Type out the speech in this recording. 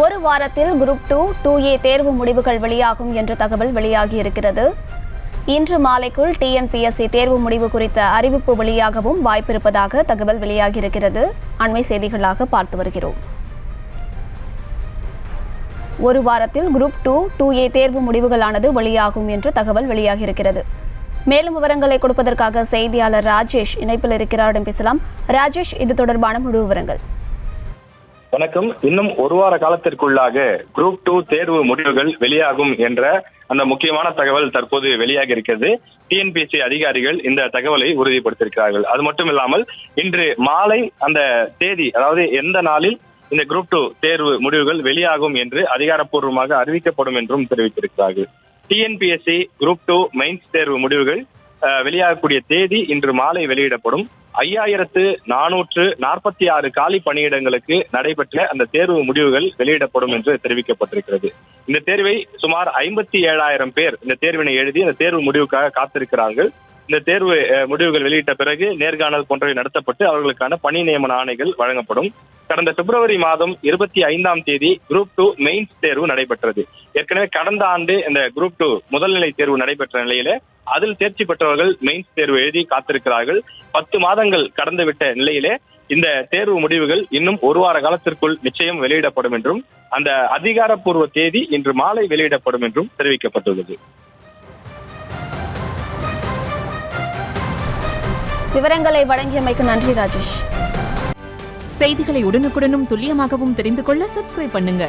ஒரு வாரத்தில் group two two ஏ தேர்வு முடிவுகள் வெளியாகும் என்ற தகவல் வெளியாகியிருக்கிறது இன்று மாலைக்குள் டிஎன்பிஎஸ்சி தேர்வு முடிவு குறித்த அறிவிப்பு வெளியாகவும் வாய்ப்பிருப்பதாக தகவல் வெளியாகியிருக்கிறது அண்மை செய்திகளாக பார்த்து வருகிறோம். ஒரு வாரத்தில் குரூப் டூ டூ ஏ தேர்வு முடிவுகளானது வெளியாகும் என்று தகவல் வெளியாகியிருக்கிறது மேலும் விவரங்களை கொடுப்பதற்காக செய்தியாளர் ராஜேஷ் இணைப்பில் இருக்கிறாரிடம் பேசலாம். ராஜேஷ் இது தொடர்பான முழு விவரங்கள். வணக்கம். இன்னும் ஒரு வார காலத்திற்குள்ளாக குரூப் டூ தேர்வு முடிவுகள் வெளியாகும் என்ற அந்த முக்கியமான தகவல் தற்போது வெளியாகி இருக்கிறது. டிஎன்பிஎஸ்சி அதிகாரிகள் இந்த தகவலை உறுதிப்படுத்தியிருக்கிறார்கள். அது மட்டும் இல்லாமல் இன்று மாலை அந்த தேதி அதாவது எந்த நாளில் இந்த குரூப் டூ தேர்வு முடிவுகள் வெளியாகும் என்று அதிகாரப்பூர்வமாக அறிவிக்கப்படும் என்றும் தெரிவித்திருக்கிறார்கள். டிஎன்பிஎஸ்சி குரூப் டூ மெயின்ஸ் தேர்வு முடிவுகள் வெளியாகக்கூடிய தேதி இன்று மாலை வெளியிடப்படும். ஐயாயிரத்து நானூற்று நாற்பத்தி ஆறு காலி பணியிடங்களுக்கு நடைபெற்ற அந்த தேர்வு முடிவுகள் வெளியிடப்படும் என்று தெரிவிக்கப்பட்டிருக்கிறது. இந்த தேர்வை சுமார் ஐம்பத்தி ஏழாயிரம் பேர் இந்த தேர்வினை எழுதி இந்த தேர்வு முடிவுக்காக காத்திருக்கிறார்கள். இந்த தேர்வு முடிவுகள் வெளியிட்ட பிறகு நேர்காணல் போன்றவை நடத்தப்பட்டு அவர்களுக்கான பணி நியமன ஆணைகள் வழங்கப்படும். கடந்த பிப்ரவரி மாதம் இருபத்தி ஐந்தாம் தேதி குரூப் டூ மெயின்ஸ் தேர்வு நடைபெற்றது. ஏற்கனவே கடந்த ஆண்டு இந்த குரூப் டூ முதல்நிலை தேர்வு நடைபெற்ற நிலையில அதில் தேர்ச்சி பெற்றவர்கள் மெயின்ஸ் தேர்வு எழுதி காத்திருக்கிறார்கள். பத்து மாதங்கள் கடந்துவிட்ட நிலையிலே இந்த தேர்வு முடிவுகள் இன்னும் ஒரு வார காலத்திற்குள் நிச்சயம் வெளியிடப்படும் என்றும் அந்த அதிகாரப்பூர்வ தேதி இன்று மாலை வெளியிடப்படும் என்றும் தெரிவிக்கப்பட்டுள்ளது. விவரங்களை வழங்கியமைக்கு நன்றி ராஜேஷ். செய்திகளை உடனுக்குடனும் துல்லியமாகவும் தெரிந்து கொள்ள சப்ஸ்கிரைப் பண்ணுங்க.